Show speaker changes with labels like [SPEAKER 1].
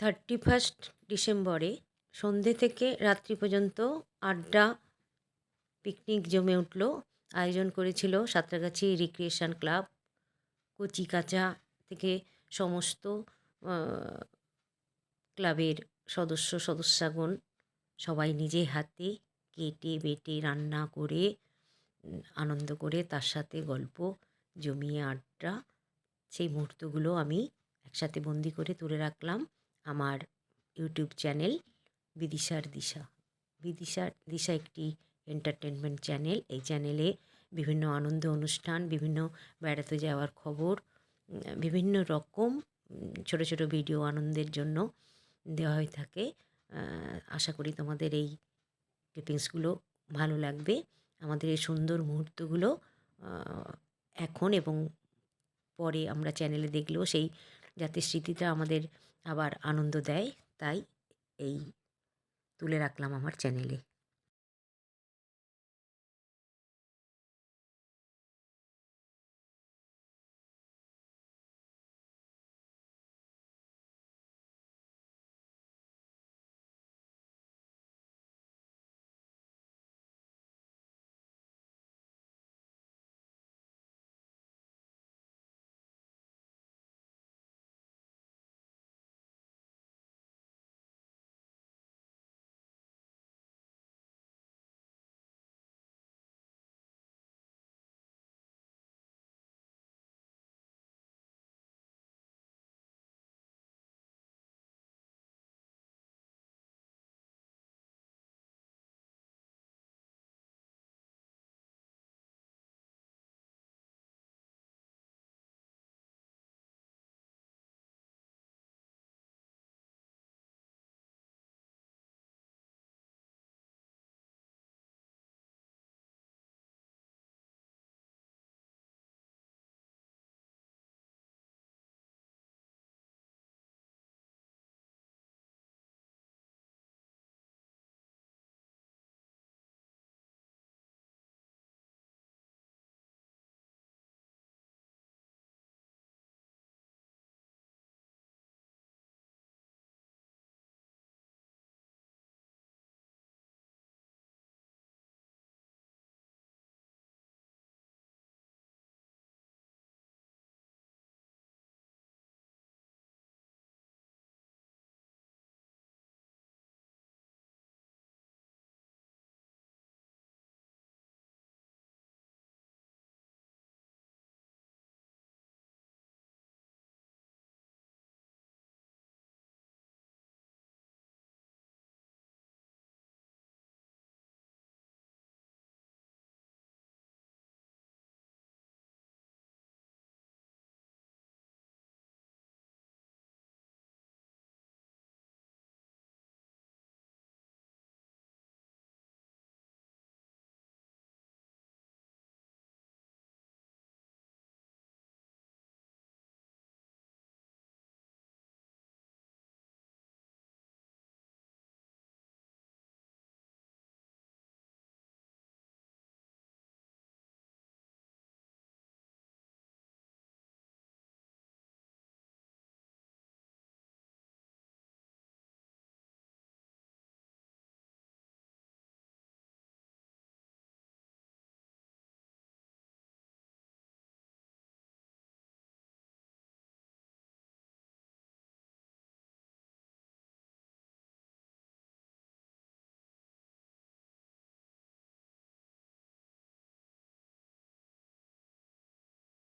[SPEAKER 1] Thirty first ডিসেম্বরে সন্ধে থেকে রাত্রি পর্যন্ত আড্ডা পিকনিক জমে উঠল। আয়োজন করেছিল সাঁতরাগাছি রিক্রিয়েশন ক্লাব কচিকাঁচা থেকে সমস্ত ক্লাবের সদস্য, সদস্যাগণ সবাই নিজে হাতে কেটে, বেটে, রান্না করে, আনন্দ করে তার সাথে গল্প জমিয়ে আড্ডা। সেই মুহূর্তগুলো আমি একসাথে বন্দি করে তুলে রাখলাম। আমার ইউটিউব চ্যানেল বিদিশার দিশা বিদিশার দিশা একটি এন্টারটেনমেন্ট চ্যানেল এই চ্যানেলে বিভিন্ন আনন্দ অনুষ্ঠান, বিভিন্ন বেড়াতে যাওয়ার খবর, বিভিন্ন রকম, ছোটো ছোটো ভিডিও আনন্দের জন্য দেওয়া হয়ে থাকে। আশা করি তোমাদের এই ক্লিপিংসগুলো ভালো লাগবে। আমাদের এই সুন্দর মুহূর্তগুলো এখন এবং পরে আমরা চ্যানেলে দেখলেও সেই যাতে স্মৃতিটা আমাদের আবার আনন্দ দেয় তাই এই তুলে রাখলাম আমার চ্যানেলে।